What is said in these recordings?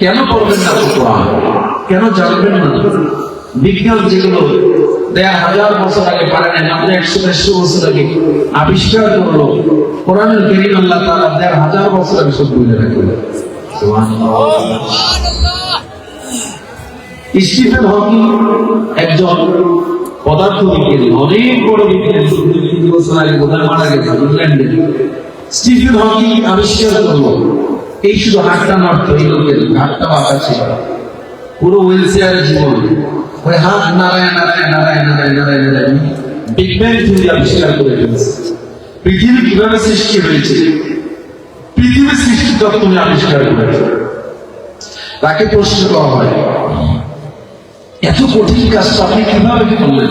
কেন পড়বেন না কোরআন? কেন জানবেন না? বিজ্ঞান যেগুলো দেড় হাজার বছর আগে পারে না মাত্র একশো বছর আগে আবিষ্কার করল। আল্লাহ দেড় হাজার বছর আগে সব রাখল স্টিফেন হকিং একজন পদার্থবিজ্ঞানী অনেক বড় বিজ্ঞানী বছর আগে মারা গেছে ইংল্যান্ডে। স্টিফেন হকিং আবিষ্কার করল। এই শুধু হাতটা নড়তো এই লোকের হাতটা বাঁকা ছিল। পুরো হুইল চেয়ারের জীবন। ওই হাত নারায় নারায় নারায় নারায় নারায় নারায় বিগ ব্যাং থিওরি আবিষ্কার করে ফেলছে। পৃথিবী কীভাবে সৃষ্টি হয়েছে? পৃথিবীর সৃষ্টি তত্ত্ব নিয়ে আবিষ্কার করেছে। তাকে প্রশ্ন করা হয়, এত কঠিন কাজটা আপনি কীভাবে করলেন?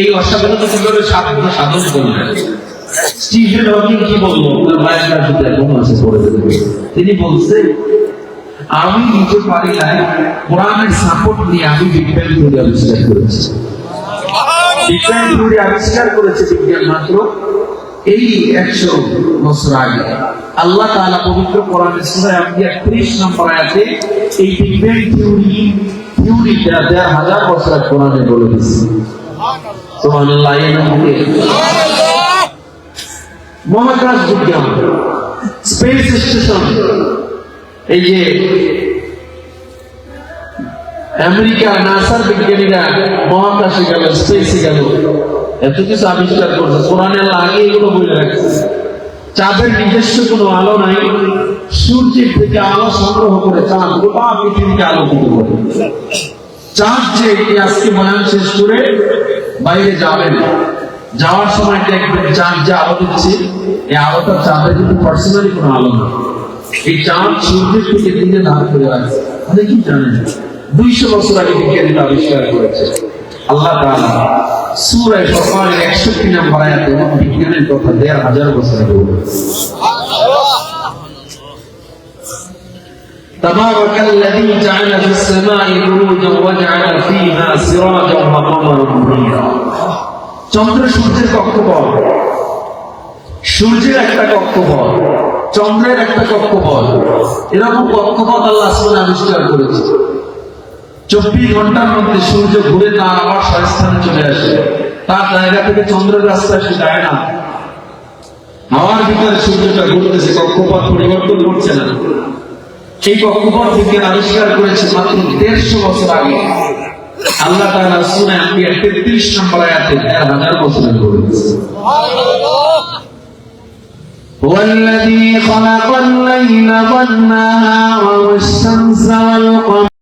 এই অসাধারণতা কীভাবে সাধন সাধন করলেন? স্টিফেন হকিং কি বলব তার বায়োগ্রাফিতে এখনও আছে পড়ে দেবে তিনি বলছে আমি নিজে পারি নাই, কোরআনের সাপোর্ট নিয়ে আমি বিজ্ঞান থিওরি আবিষ্কার করেছি। বিজ্ঞান থিওরি আবিষ্কার করেছে বিজ্ঞান মাত্র এই একশো বছর আগে। আল্লাহ তাআলা পবিত্র কোরআনের সূরা আম্বিয়া 30 নম্বর আয়াতে এই বিজ্ঞান থিওরি থিওরিটা দেড় হাজার বছর কোরআনে বলে দিয়েছে। সুবহানাল্লাহ নামে মহাকাশ বিজ্ঞান। স্পেস স্টেশন এই যে আমেরিকা নাসার বিজ্ঞানীরা মহাকাশে গেল, স্পেসে গেল। এত কিছু আবিষ্কার করছে। কোরআনে আগে এগুলো বলে রাখছে। চাঁদের নিজস্ব কোনো আলো নাই। সূর্যের থেকে আলো সংগ্রহ করে চাঁদ গোটা পৃথিবীকে আলোকিত করে। চাঁদ যে আজকে বয়ান শেষ করে বাইরে যাবেন যাওয়ার সময় দেখবেন চাঁদ যে আলো দিচ্ছে। এই আলোটা চাঁদে কিন্তু পার্সোনালি কোনো আলো না এই চাঁদ সূর্যের থেকে দিনে লাভ করে আছে অনেকেই জানেন? দুইশো বছর আগে বিজ্ঞানীরা আবিষ্কার করেছে, আল্লাহ তাআলা সূরা আয়াতে বিজ্ঞানের কথা দেড় হাজার বছর আগে تبارك الذي جعل في السماء بروجا وجعل فيها سراجا وقمرا منيرا চন্দ্র সূর্যের কক্ষপথ সূর্যের একটা কক্ষপথ, চন্দ্রের একটা কক্ষপথ। এরকম কক্ষপথ আল্লাহ আসমান আবিষ্কার করেছে। চব্বিশ ঘণ্টার মধ্যে সূর্য ঘুরে তার আবার স্বস্থানে চলে আসে। তার জায়গা থেকে চন্দ্রের রাস্তা সে যায় না। হাওয়ার ভিতরে সূর্যটা ঘুরতেছে, কক্ষপথ পরিবর্তন করছে না। এই কক্ষপথ বিজ্ঞান আবিষ্কার করেছে মাত্র দেড়শো বছর আগে। আল্লাহ তাআলা সূরা আম্বিয়া 33 নম্বর আয়াতে 1000 বছর আগে বলেছে هو الذي خلق الليل والنهار والشمس والقمر.